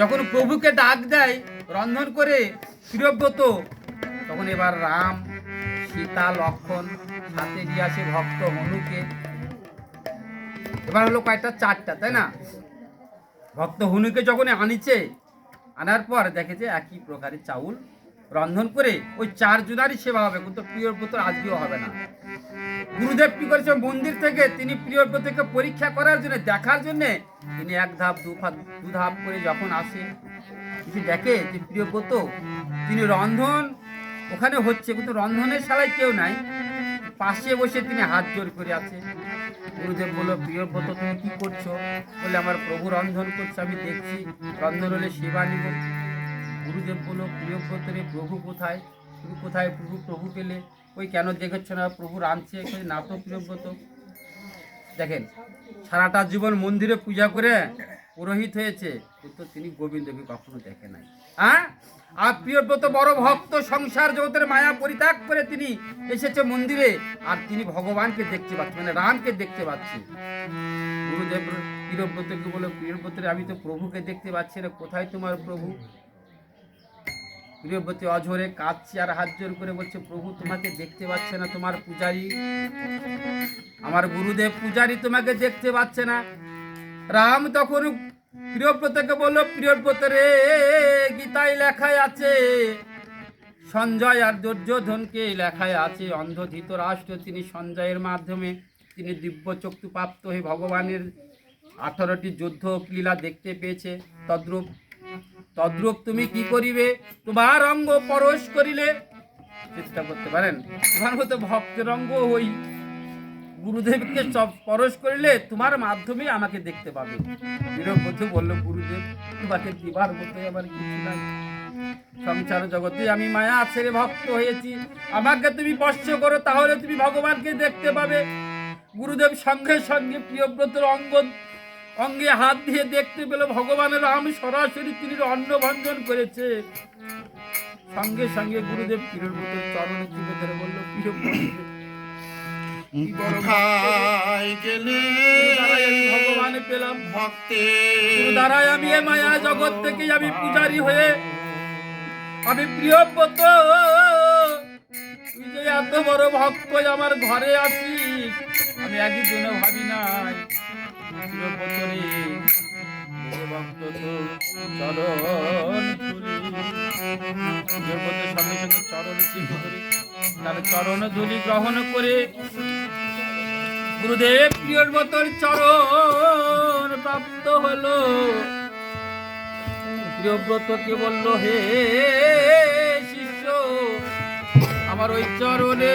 যখন প্রভুকে ডাক দেয়, রন্ধন করে প্রিয়ব্রত তখন এবার রাম, সীতা, লক্ষণ সাথে দিয়ে আসে ভক্ত হনুকে। এবার হলো কয়েকটা চারটা, তাই না? ভক্ত হনুকে যখন আনিছে, আনার পর দেখে যে একই প্রকারের চাউল রন্ধন করে ওই চার জনারই সেবা হবে, কিন্তু প্রিয়ব্রত আজকেও হবে না। গুরুদেব কি করেছে মন্দির থেকে তিনি প্রিয়ব্রতকে পরীক্ষা করার জন্য, দেখার জন্য তিনি এক ধাপ, দু ধাপ দু ধাপ করে যখন আসে কিছু দেখে যে প্রিয়ব্রত তিনি রন্ধন ওখানে হচ্ছে, কিন্তু রন্ধনের শালায় কেউ নাই। পাশে বসে তিনি হাত জোর করে আছে গুরুদেব বলল প্রিয়ব্রত তুমি কি করছ? বলে, আমার প্রভু রন্ধন করছে, আমি দেখছি। রন্ধন হলে সেবা নিব। গুরুদেব বলল প্রিয়ব্রত রে, প্রভু কোথায়? তুমি কোথায়? প্রভু প্রভু পেলে। ওই কেন দেখেছ না? প্রভু রাঁধছে না তো প্রিয়ব্রত দেখেন, সারাটা জীবন মন্দিরে পূজা করে পুরোহিত হয়েছে, কিন্তু তিনি গোবিন্দকে কখনো দেখে নাই। হ্যাঁ? আর প্রিয়ব্রত বড় ভক্ত, সংসার জগতের মায়া পরিত্যাগ করে তিনি এসেছে মন্দিরে, আর তিনি ভগবানকে দেখতে পাচ্ছে মানে রামকে দেখতে পাচ্ছে গুরুদেব প্রিয়ব্রতকে বলে প্রিয়ব্রতরে আমি তো প্রভুকে দেখতে পাচ্ছি না, কোথায় তোমার প্রভু? প্রিয়ব্রতী অঝরে কাঁদছে আর হাত জোর করে বলছে, প্রভু, তোমাকে দেখতে পাচ্ছে না তোমার পূজারী। আমার গুরুদেব পূজারী তোমাকে দেখতে পাচ্ছে না। রাম তখন প্রিয়ব্রতকে বলল, প্রিয়ব্রত রে, গীতায় লেখায় আছে, সঞ্জয় আর দুর্যোধনকে লেখায় আছে। অন্ধ ধৃতরাষ্ট্র তিনি সঞ্জয়ের মাধ্যমে, তিনি দিব্য চক্ষু প্রাপ্ত হয়ে ভগবানের আঠারোটি যুদ্ধ লীলা দেখতে পেয়েছে। তদ্রূপ তদ্রূপ তুমি কি করিবে? তোমার অঙ্গ পরশ করিলে। চেষ্টা করতে পারেন? তোমার মতো ভক্তের অঙ্গ হই গুরুদেবকে সব পরশ করিলে তোমার মাধ্যমে আমাকে দেখতে পাবে। বীরবধূ বলল, গুরুদেব, তোমাকে দিবার মতো আমার কিছু নাই। সংসার জগতে আমি মায়া ছেড়ে ভক্ত হয়েছি। আমাকে তুমি স্পর্শ করো, তাহলে তুমি ভগবানকে দেখতে পাবে। গুরুদেব সঙ্গে সঙ্গে প্রিয়ব্রতর অঙ্গ অঙ্গে হাত দিয়ে দেখতে পেল ভগবানের রাম সরাসরি তিনি অন্ন ভঞ্জন করেছে। সঙ্গে সঙ্গে গুরুদেব প্রিয়ব্রতর চরণে তুলে ধরে বলল আমি ভগবানে পেলাম। ভক্তে তোর আমি এ মায়া জগৎ থেকে আমি পূজারি হয়ে আমি প্রিয়ব্রত তুই যে এত বড় ভক্ত আমার ঘরে আছিস আমি একদিনও ভাবি নাই। চরণ ধুলি। গ্রহণ করে গুরুদেব প্রিয়র মতন চরণ প্রাপ্ত হলো। প্রিয়ব্রতকে বলল, হে শিষ্য, আমার ওই চরণে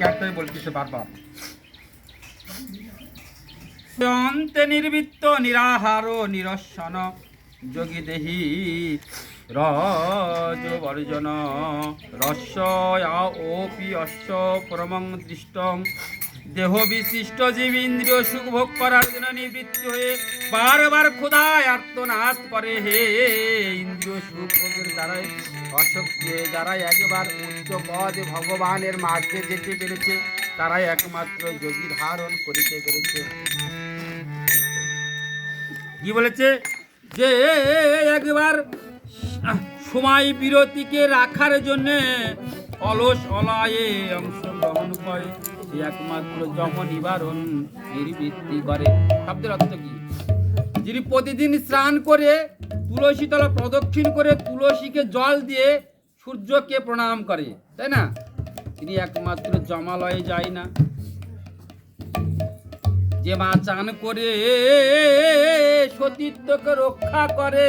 গানটাই বলতেছে বারবার। অন্তে নির্বৃত্ত, নিরাহার নিরসন, যোগী দেহি রজ বর্জন, রস্য ওপি অশ্ব পরমং দৃষ্টং। দেহ বিশিষ্ট জীব ইন্দ্রিয় সুখ ভোগ করার জন্য নিবৃত্তি হয়ে বারবার ক্ষুধায় আত্মনাদ করে। হে ইন্দ্রিয় সুখ ভোগের দ্বারাই অশক্তি যারা একবার উচ্চ পদে ভগবানের মাঝে যেতে পেরেছে, তারাই একমাত্র যোগী ধারণ করিতে পেরেছে। কি বলেছে? যে একবার সময় বিরতিকে রাখার জন্যে অলস অলায়ে অংশগ্রহণ করে। সে একমাত্র যম নিবারণ নির্বৃত্তি করে। শব্দের অর্থ কি? যিনি প্রতিদিন স্নান করে তুলসী তলা প্রদক্ষিণ করে তুলসীকে জল দিয়ে সূর্যকে প্রণাম করে, তাই না? তিনি একমাত্র জমালয়ে যায় না। যে মা চান করে সতীত্বকে রক্ষা করে।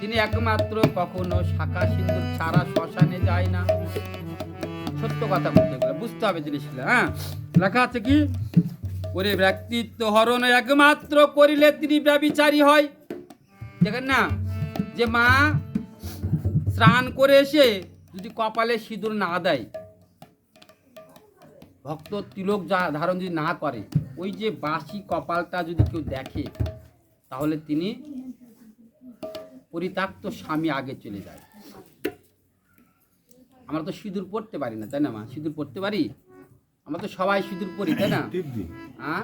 তিনি একমাত্র কখনো শাখা সিন্দুর ছাড়া শ্মশানে যায় না। সত্য কথা বলতে গেলে বুঝতে হবে জিনিসগুলো হ্যাঁ? লেখা আছে কি? ওরে ব্যক্তিত্ব হরণ একমাত্র করিলে তিনি ব্যবিচারী হয়। দেখেন না, যে মা স্নান করে এসে যদি কপালে সিঁদুর না দেয়, ভক্ত তিলক যা ধারণ যদি না করে, ওই যে বাসি কপালটা যদি কেউ দেখে, তাহলে তিনি পরিত্যক্ত স্বামী আগে চলে যায়। আমরা তো সিঁদুর পড়তে পারি না তাই না মা? সিঁদুর পড়তে পারি? আমরা তো সবাই সিঁদুর পড়ি তাই না? টিপ দি হ্যাঁ?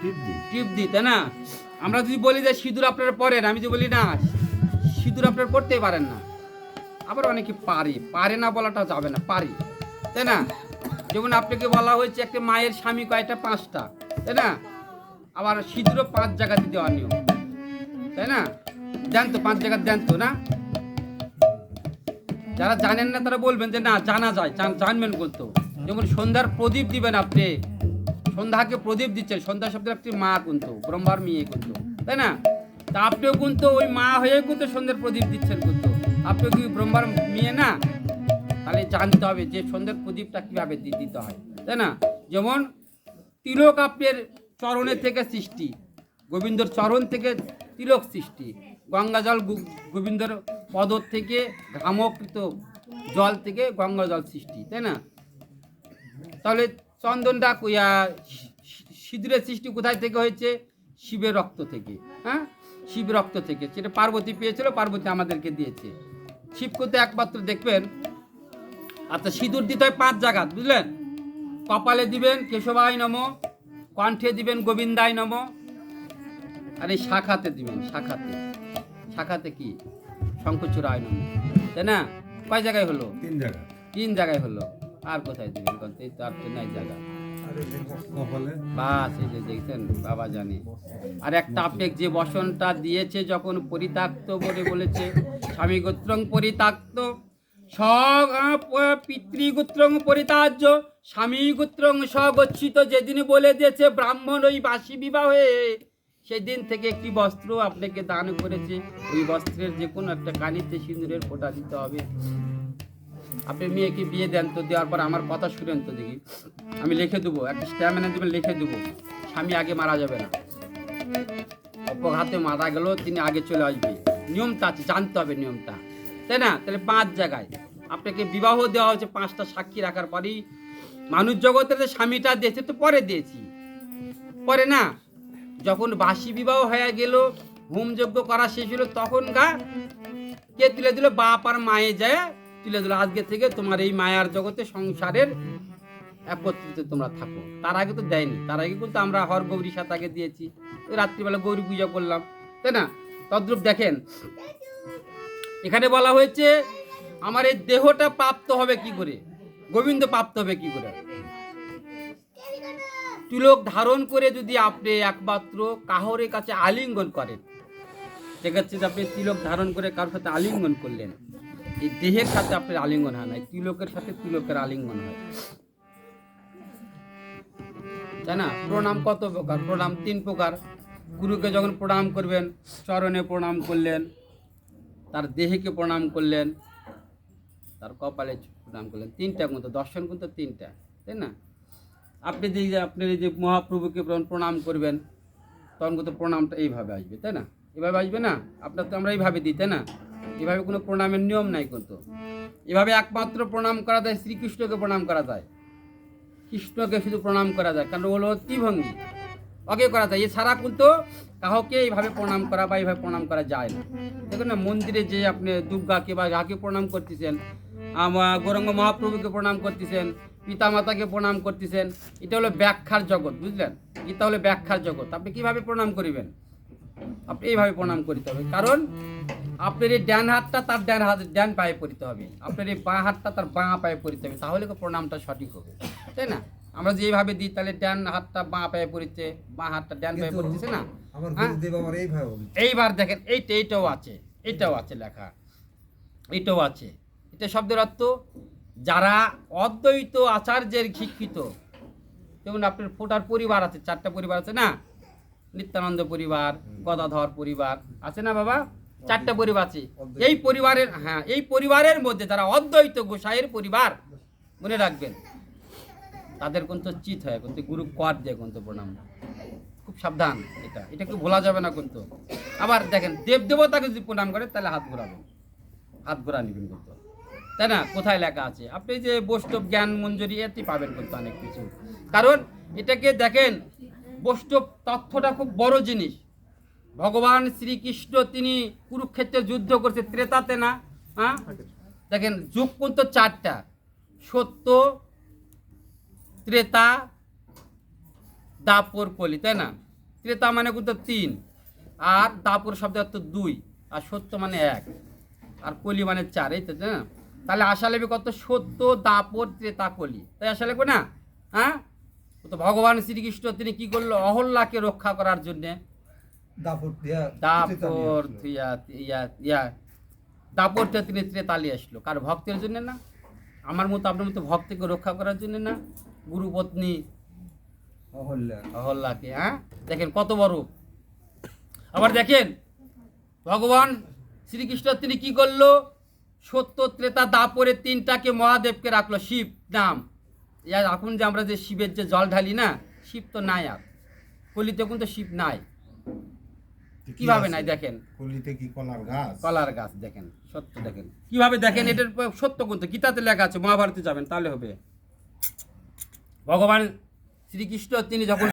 টিপ দি টিপ দিই তাই না? আমরা যদি বলি যে সিঁদুর আপনারা পরেন আমি যদি বলি না সিঁদুর আপনারা পড়তেই পারেন না। আবার অনেকে পারে পারে না বলাটা যাবে না পারি তাই না? যেমন আপনাকে বলা হয়েছে একটা মায়ের স্বামী কয়টা? পাঁচটা তাই না? আবার সিঁদুরও পাঁচ জায়গাতে দেওয়া নিয়ম তাই না? দেন তো পাঁচ জায়গা দেন তো না? যারা জানেন না তারা বলবেন যে না, জানা যায়, জান- জানবেন বলতো যেমন সন্ধ্যার প্রদীপ দিবেন আপনি। সন্ধ্যাকে প্রদীপ দিচ্ছেন, সন্ধ্যা শব্দের একটি মা কিন্তু, ব্রহ্মার মেয়ে কিন্তু, তাই না? তা আপনিও কিন্তু ওই মা হয়ে কিন্তু সন্ধ্যার প্রদীপ দিচ্ছেন কিন্তু। আপনিও কি ব্রহ্মার মেয়ে না? তাহলে জানতে হবে যে সন্ধ্যার প্রদীপটা কীভাবে দিতে হয়, তাই না? যেমন তিলক আপনার চরণের থেকে সৃষ্টি, গোবিন্দর চরণ থেকে তিলক সৃষ্টি, গঙ্গাজল গোবিন্দর পদর থেকে ঘামকৃত জল থেকে গঙ্গা জল সৃষ্টি, তাই না? তাহলে চন্দনটা সিঁদুরের সৃষ্টি কোথায় থেকে হয়েছে? শিবের রক্ত থেকে হ্যাঁ? শিব রক্ত থেকে, সেটা পার্বতী পেয়েছিল, পার্বতী আমাদেরকে দিয়েছে। শিব করতে একমাত্র, দেখবেন? আচ্ছা সিঁদুর দিতে হয় পাঁচ জায়গা বুঝলেন? কপালে দিবেন কেশবায় নম, কণ্ঠে দিবেন গোবিন্দায় নম, আর এই শাখাতে দিবেন, শাখাতে। শাখাতে কি? শঙ্খচূড়ায় নম তাই না? কয় জায়গায় হলো? তিন জায়গা। তিন জায়গায় হলো। আর কোথায় দিবেন কোন এই তো নাই জায়গা। বাস এই যে দেখছেন বাবা জানে। আর একটা আপেক যে বসনটা দিয়েছে যখন পরিত্যক্ত বলে বলেছে স্বামী গোত্রং পরিত্যক্ত পিতৃগোত্রং পরিতার্য স্বামী গোত্রং স্বগচ্ছিত যেদিন বলে দিয়েছে ব্রাহ্মণ ওই বাসী বিবাহে। সেদিন থেকে একটি বস্ত্র আপনাকে দান করেছে। ওই বস্ত্রের যে কোনো একটা কানিতে সিঁদুরের ফোঁটা দিতে হবে। আপনি মেয়েকে বিয়ে দেন তো, দেওয়ার পর আমার কথা শুনেন তো দেখি। আমি লিখে দেবো, একটা স্ট্যামিনা দেবেন লিখে দেবো। স্বামী আগে মারা যাবে না। অপঘাতে মারা গেল তিনি আগে চলে আসবে। নিয়মটা আছে, জানতে হবে নিয়মটা। তাই না? তাহলে পাঁচ জায়গায়। আপনাকে বিবাহ দেওয়া হয়েছে, পাঁচটা সাক্ষী রাখার পরেই। মানুষ জগতে যে স্বামীটা দিয়েছে, তো পরে দিয়েছি। পরে না? যখন বাসি বিবাহ হয়ে গেল হোমযজ্ঞ করা শেষ হলো, তখন গা কে তুলে দিল? বাপ আর মায়ে যায়, তুলে দিল। আজকে থেকে তোমার এই মায়ার জগতে সংসারের একত্রিত তোমরা থাকো। তার আগে তো দেয়নি। তার আগে কিন্তু আমরা হর গৌরী সাতাকে দিয়েছি। রাত্রিবেলা গৌরী পূজা করলাম। তাই না? তদ্রূপ দেখেন, এখানে বলা হয়েছে, আমার এই দেহটা প্রাপ্ত হবে কি করে? গোবিন্দ প্রাপ্ত হবে কি করে? তিলক ধারণ করে যদি আপনি একমাত্র কাহরের কাছে আলিঙ্গন করেন, সেক্ষেত্রে যে আপনি তিলক ধারণ করে কারোর সাথে আলিঙ্গন করলেন, এই দেহের সাথে আপনার আলিঙ্গন হয় না তিলকের সাথে তিলকের আলিঙ্গন হয়। তাই না? প্রণাম কত প্রকার? প্রণাম তিন প্রকার। গুরুকে যখন প্রণাম করবেন, চরণে প্রণাম করলেন, তার দেহেকে প্রণাম করলেন, তার কপালে প্রণাম করলেন। তিনটা কিন্তু দর্শন কিন্তু তিনটা, তাই না? আপনি যে আপনি এই যে মহাপ্রভুকে প্রণাম করবেন তখন কিন্তু প্রণামটা এইভাবে আসবে, তাই না? এভাবে আসবে না? আপনার তো আমরা এইভাবে দিই, তাই না? এভাবে কোনো প্রণামের নিয়ম নাই কিন্তু। এভাবে একমাত্র প্রণাম করা যায়, শ্রীকৃষ্ণকে প্রণাম করা যায়। কৃষ্ণকে শুধু প্রণাম করা যায়, কারণ হলো ত্রিভঙ্গি ওকে করা যায়, এছাড়া কিন্তু কাউকে এইভাবে প্রণাম করা বা এইভাবে প্রণাম করা যায় না। দেখুন না, মন্দিরে যে আপনি দুর্গাকে বা যাকে প্রণাম করতেছেন গৌরঙ্গ মহাপ্রভুকে প্রণাম করতেছেন পিতামাতাকে প্রণাম করতেছেন। এটা হলো ব্যাখ্যার জগৎ বুঝলেন? এটা হলো ব্যাখ্যার জগৎ। আপনি কীভাবে প্রণাম করিবেন? আপনি এইভাবে প্রণাম করতে হবে। কারণ আপনার এই ডান হাতটা তার ডান হাত ডান পায়ে পড়তে হবে। আপনার এই বাঁ হাতটা তার বাঁ পায়ে পড়তে হবে। তাহলে প্রণামটা সঠিক হবে। তাই না? আমরা যেভাবে দিই তাহলে ডান হাতটা বাঁ পায়ে পড়ছে বাঁ হাতটা ডান পায়ে পড়তেছে না? হ্যাঁ? এইবার দেখেন এইটা এইটাও আছে। এটাও আছে লেখা। এটাও আছে। এটা শব্দের অর্থ যারা অদ্বৈত আচার্যের শিক্ষিত যেমন আপনার ফোটার পরিবার আছে চারটা পরিবার আছে না? নিত্যানন্দ পরিবার গদাধর পরিবার আছে না বাবা? চারটা পরিবার আছে। এই পরিবারের হ্যাঁ এই পরিবারের মধ্যে যারা অদ্বৈত গোসাইয়ের পরিবার মনে রাখবেন তাদের কিন্তু চিত হয় কিন্তু গুরু কর দেয় কিন্তু প্রণাম। খুব সাবধান এটা। এটা কেউ ভোলা যাবে না কিন্তু আবার দেখেন দেব দেবতাকে যদি প্রণাম করে তাহলে হাত ঘোরাবেন। হাত ঘোরা নিবেন কিন্তু তাই না? কোথায় লেখা আছে? আপনি যে বৈষ্ণব জ্ঞান মঞ্জুরি এতে পাবেন কিন্তু অনেক কিছু। কারণ এটাকে দেখেন, বৈষ্ণব তথ্যটা খুব বড় জিনিস। ভগবান শ্রীকৃষ্ণ, তিনি কুরুক্ষেত্রে যুদ্ধ করছে, ত্রেতাতে না? হ্যাঁ? দেখেন, যুগ কিন্তু চারটা। সত্য, ত্রেতা, দাপর কলি, তাই না? ত্রেতা মানে কিন্তু তিন, আর দাপর শব্দ দুই, আর সত্য মানে এক, আর কলি মানে চার, এই তো, তাই না? তাহলে আশা লেবে কত সত্য দাপর ত্রেতা কলি তাই আশা লেখো না? হ্যাঁ? তো ভগবান শ্রীকৃষ্ণ তিনি কি করল? অহল্লাকে রক্ষা করার জন্যে দাপট দাপর ইয়া দাপরটা তিনি ত্রেতালি আসলো। কার ভক্তের জন্য না? আমার মতো আপনার মতো ভক্তকে রক্ষা করার জন্য না? গুরুপত্নী অহল্লাকে হ্যাঁ? দেখেন কত বড়। আবার দেখেন ভগবান শ্রীকৃষ্ণ তিনি কি করল? সত্য ত্রেতা দাপরে তিনটাকে মহাদেবকে রাখল শিব নাম। ইয়া এখন যে আমরা যে শিবের যে জল ঢালি না শিব তো নাই আর। কলিতে কিন্তু শিব নাই। কীভাবে নাই দেখেন? কলিতে কি কলার গাছ? কলার গাছ দেখেন সত্য দেখেন। কীভাবে দেখেন? এটার সত্য কিন্তু গীতাতে লেখা আছে মহাভারতে যাবেন তাহলে হবে। ভগবান শ্রীকৃষ্ণ তিনি যখন